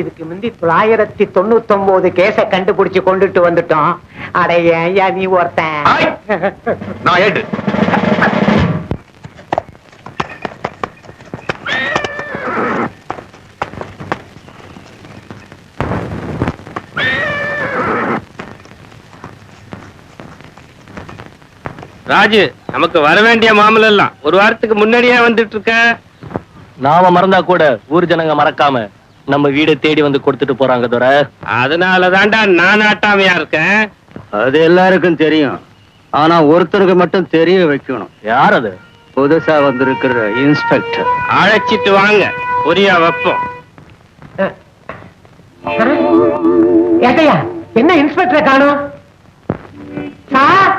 இதுக்கு முந்தி தொள்ளாயிரத்தி தொண்ணூத்தி ஒன்பது கேஸ கண்டுபிடிச்சு கொண்டுட்டு வந்துட்டோம். அட ஏன்யா நீ ஒருத்தன்? ராஜு நமக்கு வர வேண்டிய மாமலை எல்லாம் ஒரு வாரத்துக்கு முன்னாடியே வந்துட்டு இருக்க. நாம மறந்தா கூட ஊர் ஜனங்க மறக்காம நம்ம வீடை தேடி வந்து கொடுத்துட்டு போறாங்க துரை அதனால தான்டா நான் ஆட்டாமையா இருக்கேன். அது எல்லாருக்கும் தெரியும். ஆனா ஒருத்தருக்கு மட்டும் தெரிய வைக்கணும். யார் அது? புதுசா வந்திருக்கிற இன்ஸ்பெக்டர். அழைச்சிட்டு வாங்க. புரியா வைப்போம். ஏட்டையா என்ன இன்ஸ்பெக்டரை காணும்? சார்?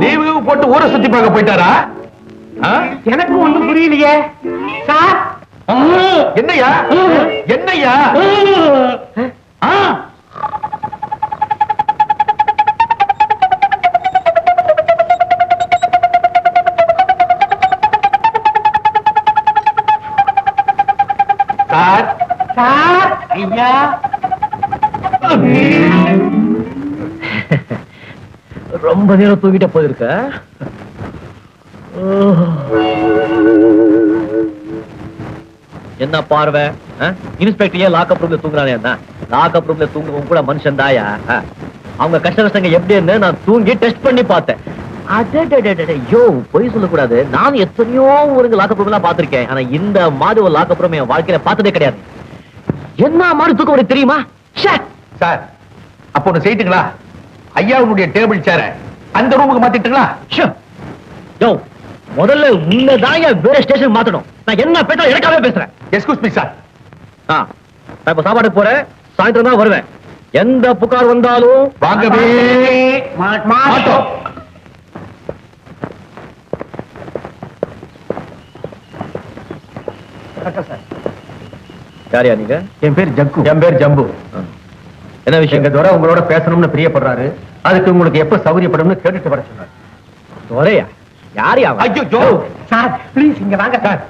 லீவு போட்டு ஊரை சுத்தி பார்க்க போயிட்டாரா? எனக்கு ஒண்ணும் புரியலையே. சார்? என்னய்யா ஆ? சார். சார் ஐயா. ரொம்ப நேரம் தூங்கிட்ட போயிருக்க? என்ன பார்வை இன்ஸ்பெக்டர் ஏன் லாக்அப் ரூம்ல தூங்குறானே என்ன லாக்அப் ரூம்ல தூங்குறவங்க கூட மனுஷன் தாயா அவங்க கஷ்ட கஷ்டங்க எப்படின்னு நான் தூங்கி டெஸ்ட் பண்ணி பார்த்தேன் அடடடடட, ஐயோ பொய் சொல்லக்கூடாது நான் எத்தனையோ ஊருக்கு லாக்அப் ரூம்லாம் பார்த்துருக்கேன் பார்த்திருக்கேன் ஆனா இந்த மாதிரி ஒரு லாக்அப் ரூம் என் வாழ்க்கையில பார்த்ததே கிடையாது என்ன மாதிரி தூக்கம் உனக்கு தெரியுமா ச்சே! சார் அப்போ ஒண்ணு செய்துங்களா ஐயாவுடைய டேபிள் சேர அந்த ரூமுக்கு மாத்திட்டுங்களா ஷோ. யோ, முதல்ல உன்னதான் என் வேற ஸ்டேஷன் மாத்தணும். நான் என்ன பேச எனக்காவே பேசுறேன். எஸ்கூஸ் மீ சார் ஆ, நான் இப்ப சாப்பாடு போறேன். சாயந்தரம் தான் வருவேன். எந்த புகார் வந்தாலும் வாங்கவே மாட்டோம். யாரியா நீங்க? என் பேர் ஜக்கு. என் பேர் ஜம்பு. என்ன விஷயம்? எங்க துரை உங்களோட பேசணும்னு பிரியப்படுறாரு. அதுக்கு உங்களுக்கு எப்ப சௌகரியப்படும்னு கேட்டுட்டு வர சொன்னார். துரையா? யாரியா அவன்? ஐயோ ஜோ சார் ப்ளீஸ் இங்க வாங்க சார்.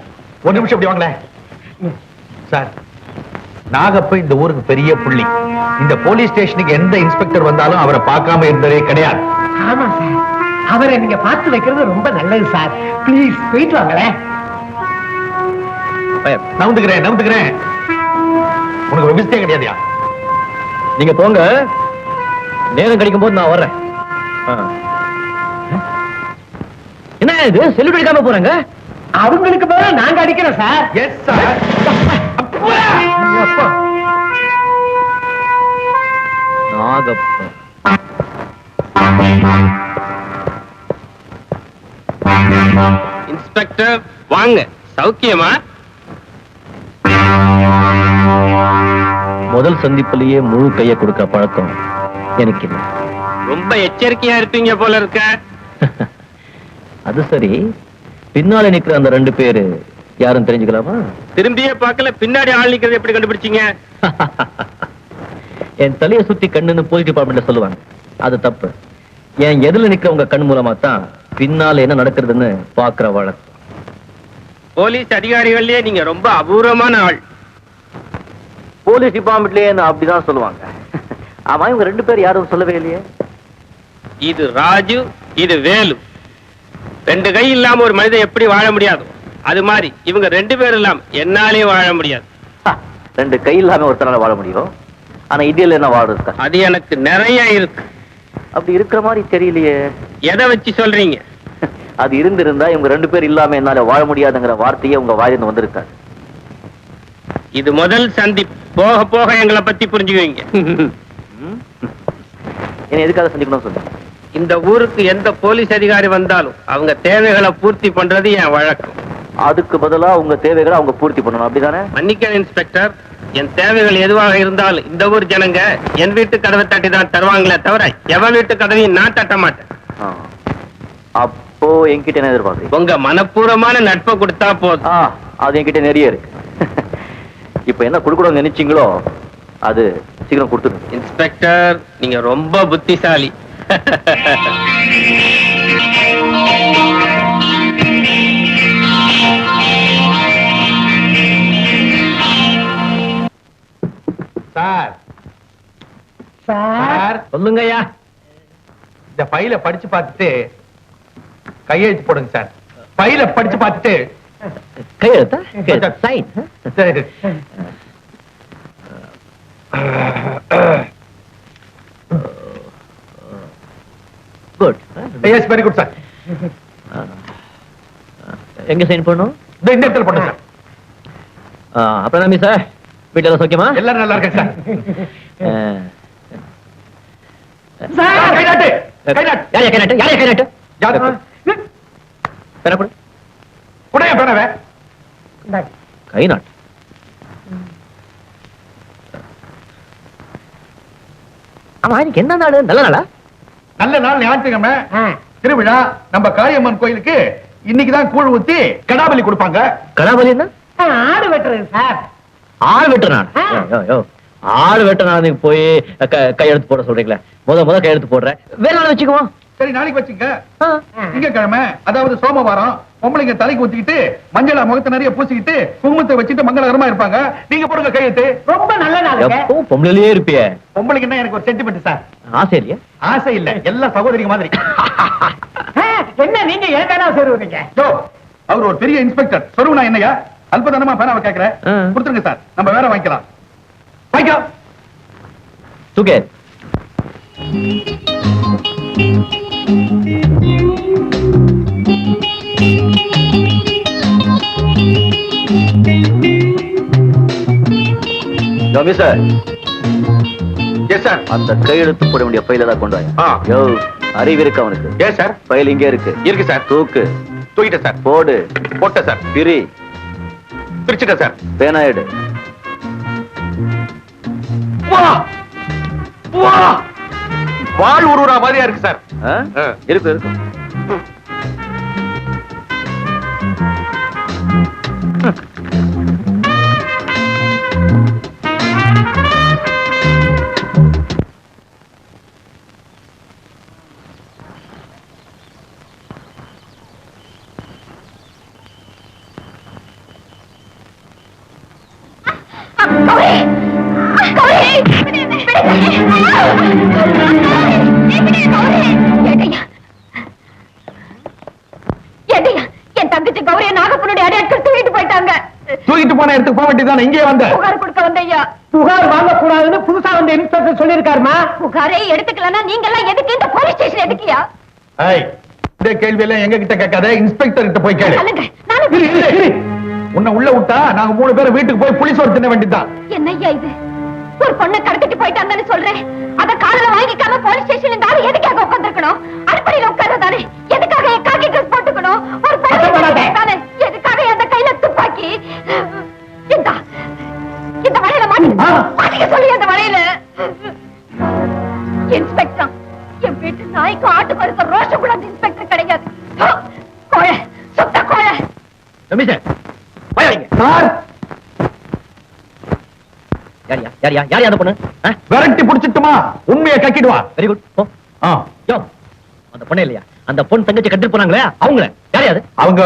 ஒரு நிமிஷம் இப்படி வாங்களேன். சார் நாகப்ப இந்த ஊருக்கு பெரிய புள்ளி. இந்த போலீஸ் ஸ்டேஷனுக்கு எந்த இன்ஸ்பெக்டர் வந்தாலும் அவரை பார்க்காம இருந்ததே கிடையாது. ஆமா சார். அவரை நீங்க பார்த்து வைக்கிறது ரொம்ப நல்லது சார். ப்ளீஸ் போயிட்டு வாங்களேன். நவுந்துக்கிறேன் நவுந்துக்கிறேன். உனக்கு விவசாயம் கிடையாதுயா? நீங்க போங்க. நேரம் கிடைக்கும் போது நான் வர்றேன். இது? செல்லுட் அடிக்காம போறாங்க. அவங்களுக்கு பதிலா நாங்க அடிக்கிறோம் sir. Yes sir Nagappan inspector வாங்க. சௌக்கியமா? முதல் சந்திப்பிலேயே முழு கையை கொடுக்க பழக்கம் எனக்கு ரொம்ப எச்சரிக்கையா இருப்பீங்க போல இருக்க. அது சரி. பின்னால நிக்கிற அந்த ரெண்டு பேரு யாரும் தெரிஞ்சுக்கலாமா? திரும்பியே பார்க்கல பின்னாடி ஆள் நிக்கிறது எப்படி கண்டுபிடிச்சீங்க? என் தலையை சுத்தி கண்ணுன்னு போலீஸ் டிபார்ட்மெண்ட்ல சொல்லுவாங்க. அது தப்பு. என் எதிரில் நிக்கிறவங்க கண் மூலமா தான் பின்னால என்ன நடக்கிறதுன்னு பாக்குற வழக்கம். போலீஸ் அதிகாரிகள்லயே நீங்க ரொம்ப அபூர்வமான ஆள். போலீஸ் டிபார்ட்மெண்ட்லயே அப்படிதான் சொல்லுவாங்க. ஆமா இவங்க ரெண்டு பேர் யாரும் சொல்லவே இல்லையே. இது ராஜு இது வேலு. ரெண்டு கை இல்லாம ஒரு மனிதன் எப்படி வாழ முடியாது? அது மாதிரி இவங்க ரெண்டு பேரும் இல்லாம என்னாலே வாழ முடியாது. ரெண்டு கை இல்லாம ஒருத்தனால வாழ முடியும் ஆனா இந்தியால என்ன வாழ இருக்கா? அது எனக்கு நிறைய இருக்கு. அப்படி இருக்கிற மாதிரி தெரியலையே. எதை வச்சு சொல்றீங்க? அது இருந்திருந்தா இவங்க ரெண்டு பேர் இல்லாம என்னால வாழ முடியாதுங்கிற வார்த்தையே உங்க வாயிலிருந்து வந்திருக்காது. இது முதல் சந்தி போக போக எங்களை பத்தி புரிஞ்சுக்குவீங்க. என்ன எதுக்காக சந்திக்கணும் சொல்லுங்க இந்த ஊருக்கு எந்த போலீஸ் அதிகாரி வந்தாலும் அவங்க தேவைகளை பூர்த்தி பண்றது என் வழக்கம். அதுக்கு பதிலா உங்க தேவைகளை அவங்க பூர்த்தி பண்ணணும். அப்படிதானே? மன்னிக்க இன்ஸ்பெக்டர். என் தேவைகள் எதுவாக இருந்தாலும் இந்த ஊர் ஜனங்க என் வீட்டு கதவை தட்டி தான் தருவாங்களே தவிர எவன் வீட்டு கதவையும் நான் தட்ட மாட்டேன். அப்போ என்கிட்ட என்ன எதிர்பார்க்குறீங்க? உங்க மனப்பூர்வமான நட்பை கொடுத்தா போதும். அது என்கிட்ட நிறைய இருக்கு. இப்போ என்ன கொடுக்கணும்னு நினைச்சீங்களோ அது சீக்கிரம் கொடுத்துருங்க. இன்ஸ்பெக்டர் நீங்க ரொம்ப புத்திசாலி. சார். சார். சார். சொல்லுங்க ஐயா இந்த ஃபைல படிச்சு பார்த்துட்டு கையெழுத்து போடுங்க சார். ஃபைல படிச்சு பார்த்துட்டு கையெழுத்தா கையெழுத்தா சைன் சரி. Good yes very good sir எங்க சைன் பண்ணணும் இந்த இந்த இடத்துல போடுங்க சார் அப்புறம் நம்பி சார் வீட்டுல எல்லாம் சௌக்கியமா? எல்லாரும் நல்லா இருக்கேன் சார் ஆ. கை நாட்டு கை நாட்டு யாரையா கை நாட்டு யாரையா கை நாட்டு யாரு பேர கொடு உடைய பேனவே கை நாட்டு ஆமா இன்னைக்கு என்ன நாடு நல்ல நாளா? நல்ல நாள் ஞாயிற்றுக்கிழமை. திருவிழா நம்ம காளியம்மன் கோயிலுக்கு இன்னைக்கு தான் கூழ் ஊத்தி கடாபலி கொடுப்பாங்க. கடாபலி என்ன ஆடு வெட்டுறது சார். ஆள் வெட்ட நாடு. ஆ. யோ, யோ, யோ. ஆள் வெட்ட நாடுக்கு போய் க- கையெழுத்து போட சொல்றீங்களே. முத முத கையெழுத்து போடுறேன் வேற நாள் வச்சுக்குவோம். சரி நாளைக்கு வச்சுங்க. திங்கக்கிழமை அதாவது சோமவாரம் பொம்பளைங்க தலைக்கு ஊத்திக்கிட்டு மஞ்சள முகத்தை நிறைய பூசிக்கிட்டு குங்குமத்தை வச்சுட்டு மங்களகரமா இருப்பாங்க. நீங்க போடுங்க கையெழுத்து ரொம்ப நல்ல எப்பவும் பொம்பளையிலேயே இருப்பியே. பொம்பளைக்கு என்ன எனக்கு ஒரு சென்டிமெண்ட் சார் ஆசை இல்லையா? ஆசை இல்ல. எல்லா சகோதரிங்க மாதிரி. என்ன நீங்க சொல்லுவீங்க யோ, அவர் ஒரு பெரிய இன்ஸ்பெக்டர் சொருவனா என்னையா? அல்பதனமா பேனாவை கேக்குறேன் ஆ. கொடுத்துருங்க சார் நம்ம வேற வாங்கிக்கலாம். வாங்கிக்கலாம். சுகேத் சார். எஸ் சார் அந்த கையெழுத்து போட வேண்டிய ஃபைல தான் கொண்டு வாங்க. ஆ. யோ அறிவு இருக்கு அவனுக்கு எஸ் சார் ஃபைல் இங்கே இருக்கு. இருக்கு சார் தூக்கு. தூக்கிட்டேன் சார் போடு. போட்டேன் சார் பிரி. பிரிச்சுட்டேன் சார் பேனா எடு. வா! வா! வாழ் உருவரா மாதிரியா இருக்கு சார். இருக்கு இருக்கு. தூக்கிட்டு போன இடத்துக்கு போக வேண்டியதுதான்? இங்கே வந்த. புகார் கொடுக்க வந்தையா புகார் வாங்க கூடாதுன்னு புதுசா வந்த இன்ஸ்பெக்டர் சொல்லிருக்காருமா புகாரே எடுத்துக்கலன்னா நீங்க எல்லாம் எதுக்கு இந்த போலீஸ் ஸ்டேஷன் எதுக்கியா ஏய், இந்த கேள்வி எல்லாம் எங்க கிட்ட கேட்காத இன்ஸ்பெக்டர் கிட்ட போய் கேளு. உன்னை உள்ள விட்டா நாங்க மூணு பேரும் வீட்டுக்கு போய் புளிசோறு தின்ன வேண்டியதுதான். என்னய்யா இது? ஒரு பொண்ணை கடத்திட்டு போயிட்டாங்கன்னு சொல்றேன். அத காதுல வாங்கிக்காம போலீஸ் ஸ்டேஷன்ல இந்த ஆளு எதுக்காக உட்கார்ந்திருக்கணும்? அடுப்படியில உட்கார்றதானே? எதுக்காக என் காக்கி ட்ரெஸ் போட்டுக்கணும்? ஒரு தானே எதுக்காக அந்த கையில துப்பாக்கி? இந்த. இந்த வலையில. மாட்டிக்க சொல்லி அந்த வலையில. இன்ஸ்பெக்டர் என் வீட்டு நாய்க்கு ஆட்டுக்கு இருக்க ரோஷம் கூட இன்ஸ்பெக்டர் கிடையாது! கோழை சுத்த கோழை நம்பி சார் பயங்க சார் யாரியா யாரியா அந்த பொண்ணு? விரட்டி புடிச்சிட்டுமா? உண்மையை கக்கிடுவா வெரி குட் யோ அந்த பொண்ணு இல்லையா? அந்த பொண்ணு தங்கச்சி கட்டிட்டு போனாங்களே அவங்கள. யாரையா அது? அவங்க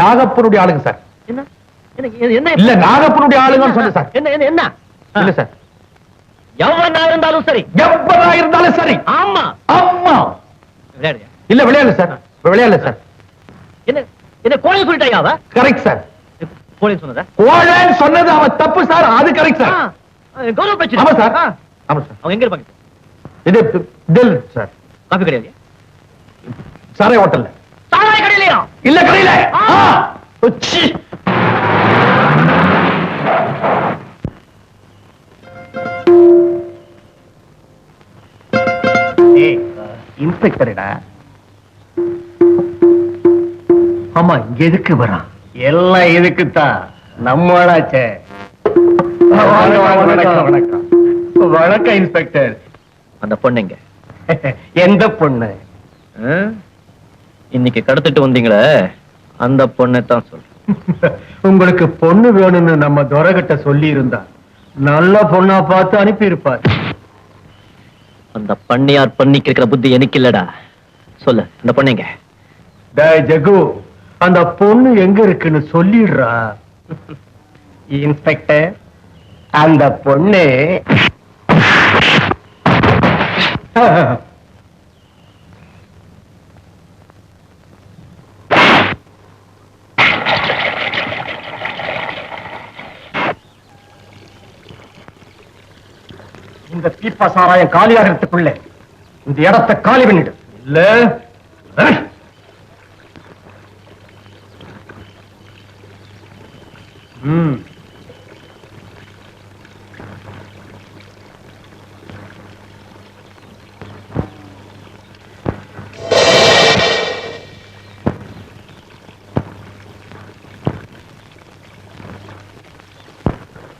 நாகப்பனுடைய ஆளுங்க சார். என்ன? என்ன இல்ல நாகப்பனுடைய ஆளுங்கன்னு சொன்னேன் சார். என்ன என்ன என்ன? இல்ல சார். எவனா இருந்தாலும் சரி. எப்பதா இருந்தாலும் சரி. ஆமா. ஆமா. இல்ல விளையாடல சார். விளையாடல சார். என்ன என்ன கோழி சொல்லிட்டாயா அவ? Correct sir. சொன்னதா? கோழன்னு சொன்னது அவன் தப்பு சார். அது கரெக்ட் சார். கௌரவ பிரச்சனை ஆமா சார். ஆமா சார். அவங்க எங்க இருப்பாங்க? இது தில் சார். காஃபி கடையிலையா? சாரை ஹோட்டல்ல. சாராய கடையிலையா? இல்ல கடையில. உச்சி. இன்ஸ்பெக்டர்டா? ஆமா இங்க எதுக்கு வரான்? எல்லாம் இதுக்குத்தான். நம்மளாச்சே. வணக்கம் வணக்கம். இன்ஸ்பெக்டர். அந்த பொண்ணுங்க எந்த பொண்ணு? இன்னைக்கு கடத்திட்டு வந்தீங்களே? அந்த பொண்ணை தான் சொல்றேன் உங்களுக்கு பொண்ணு வேணும்னு நம்ம துரகிட்ட சொல்லி இருந்தா நல்ல பொண்ணா பார்த்து அனுப்பி இருப்பார் அந்த பண்ணியார் பண்ணிக்கு இருக்கிற புத்தி எனக்கு இல்லடா. சொல்லு அந்த பொண்ணுங்க டேய் ஜகு அந்த பொண்ணு எங்க இருக்குன்னு சொல்லிடுறா. இன்ஸ்பெக்டர் அந்த பொண்ணு இந்த பீப்பா சாராயம் காலியாகிறதுக்குள்ள இந்த இடத்தை காலி பண்ணிடு. இல்ல.